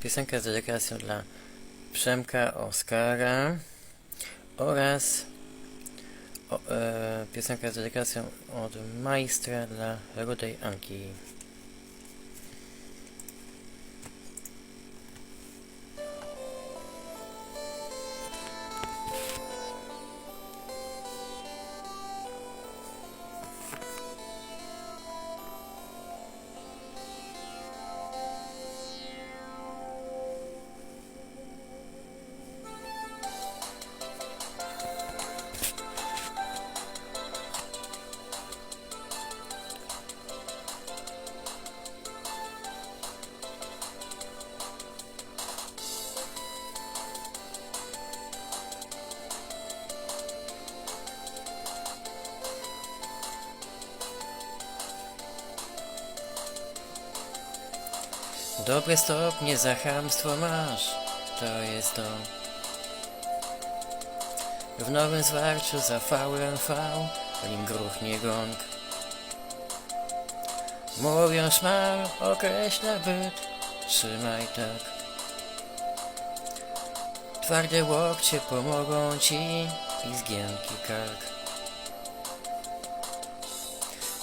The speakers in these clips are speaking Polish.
Piosenka z dedykacją dla Przemka Oskara oraz o, e, piosenka z dedykacją od Majstra dla Rudej Anki. Dobre stopnie za chamstwo masz, to jest to. W nowym zwarciu za VMV, nim gruchnie gong. Mówią szmal, określa byt, trzymaj tak. Twarde łokcie pomogą ci i zgiętki kark.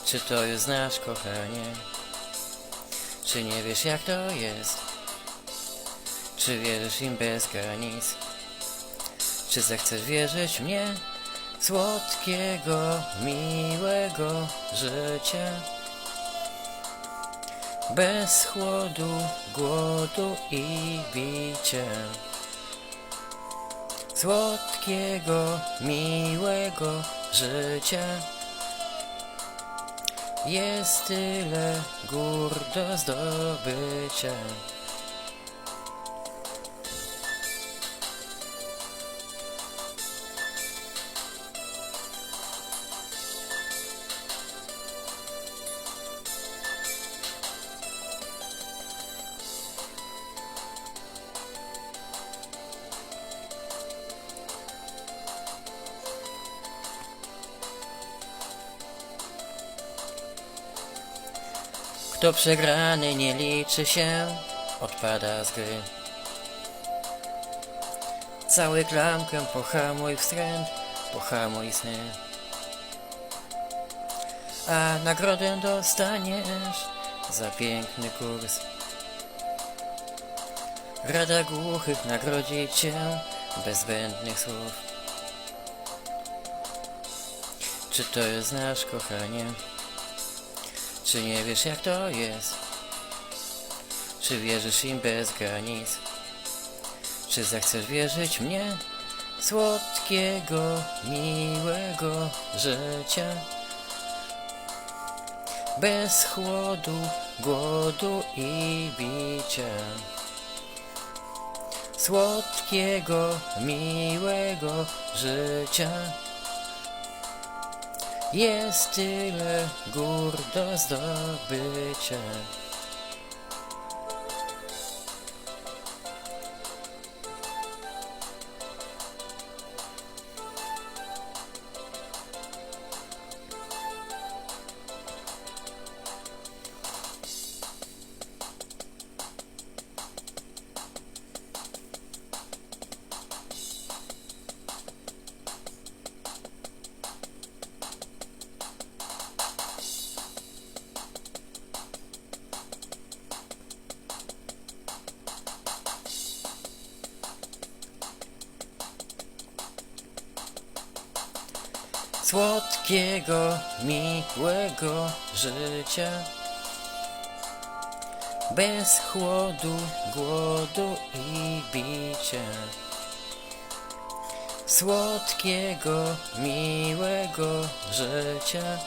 Czy to już znasz, kochanie? Czy nie wiesz jak to jest? Czy wierzysz im bez granic? Czy zechcesz wierzyć mnie? Słodkiego, miłego życia Bez chłodu, głodu i bicia Słodkiego, miłego życia jest tyle gór do zdobycia. Kto przegrany nie liczy się, odpada z gry. Cały klamkę pohamuj wstręt, pohamuj sny. A nagrodę dostaniesz za piękny kurs. Rada głuchych nagrodzi cię bez słów. Czy to jest znasz, kochanie? Czy nie wiesz jak to jest? Czy wierzysz im bez granic? Czy zechcesz wierzyć mnie? Słodkiego, miłego życia Bez chłodu, głodu i bicia Słodkiego, miłego życia jest tyle gór do zdobycia. Słodkiego, miłego życia. Bez chłodu, głodu i bicia. Słodkiego, miłego życia.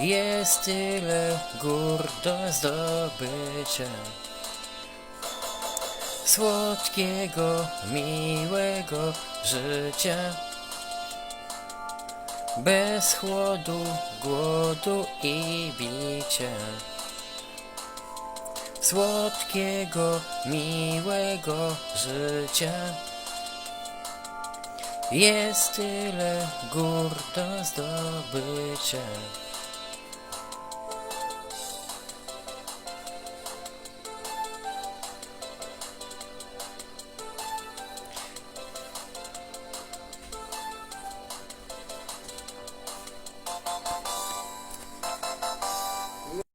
Jest tyle gór do zdobycia. Słodkiego, miłego życia bez chłodu, głodu i bicia Słodkiego, miłego życia. Jest tyle gór do zdobycia